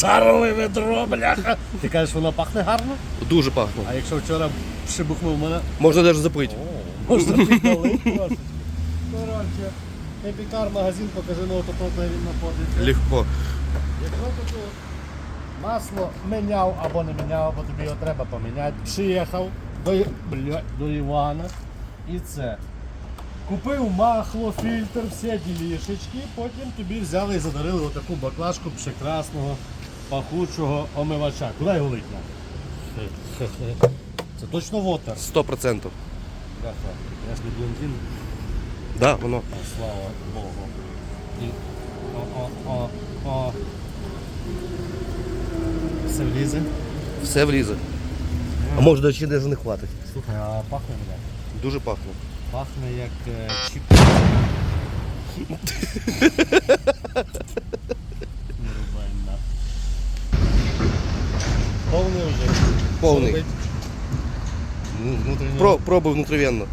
Шарове ведро, бляха. Ти кажеш, воно пахне гарно? Дуже пахне. А якщо вчора шибухнув мене, Можна навіть запити. можна піддали трошечки. Коротше, епікар магазин, покажи, то тут він знаходиться. Легко. Якщо ти тут масло міняв або не міняв, або тобі його треба поміняти, приїхав до, бля, до Івана і це. Купив масло, фільтр, всі ділішечки, потім тобі взяли і задарили отаку баклажку прекрасного пахучого омивача. Куди його лить? на? Це точно вотер. 100%. Бляха, Я ж не блондин, Да, воно. слава Богу. І о-о-о-о. Все влізе. Все влізе. А може навіть навіть не хватить. Слухай, а пахне мене? Дуже пахне. Пахне як е, чіп. Не рубай на. Повний вже. Повний. Що робить? Ну, внутрішньо. Про, пробуй внутрівенно.